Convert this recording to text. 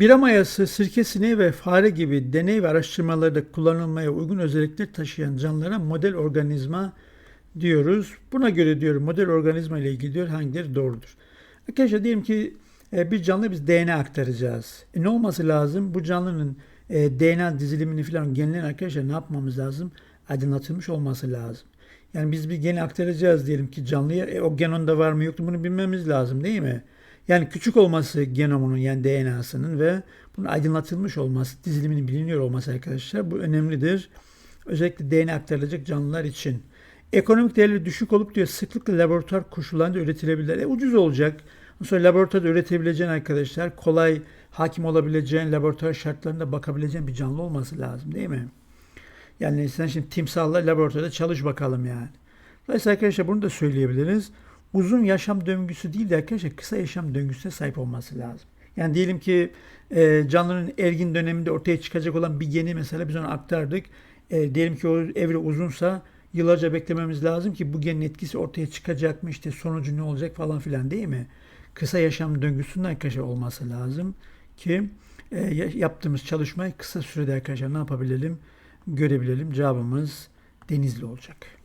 Bira mayası, sirke sineği ve fare gibi deney ve araştırmalarda kullanılmaya uygun özellikler taşıyan canlılara model organizma diyoruz. Buna göre diyor model organizma ile ilgili diyor hangileri doğrudur. Arkadaşlar diyelim ki e, bir canlıya biz DNA aktaracağız. E, ne olması lazım? Bu canlının e, DNA dizilimini falan genlerin arkadaşlar ne yapmamız lazım? Aydınlatılmış olması lazım. Yani biz bir geni aktaracağız diyelim ki canlıya. E, o gen onda var mı yok mu bunu bilmemiz lazım değil mi? Yani küçük olması genomunun yani DNA'sının ve bunun aydınlatılmış olması, diziliminin biliniyor olması arkadaşlar bu önemlidir. Özellikle DNA aktarılacak canlılar için. Ekonomik değerleri düşük olup diyor sıklıkla laboratuvar koşullarında üretilebilir. E, ucuz olacak. Sonra laboratuvarda üretebileceğin arkadaşlar kolay hakim olabileceğin, laboratuvar şartlarında bakabileceğin bir canlı olması lazım değil mi? Yani sen şimdi timsahla laboratuvarda çalış bakalım yani. Dolayısıyla arkadaşlar bunu da söyleyebiliriz. Uzun yaşam döngüsü değil de arkadaşlar kısa yaşam döngüsüne sahip olması lazım. Yani diyelim ki e, canlının ergin döneminde ortaya çıkacak olan bir geni mesela biz onu aktardık. E, diyelim ki o evre uzunsa yıllarca beklememiz lazım ki bu genin etkisi ortaya çıkacak mı işte sonucu ne olacak falan filan değil mi? Kısa yaşam döngüsünün arkadaşlar olması lazım ki e, yaptığımız çalışmayı kısa sürede arkadaşlar ne yapabilelim görebilelim. Cevabımız denizli olacak.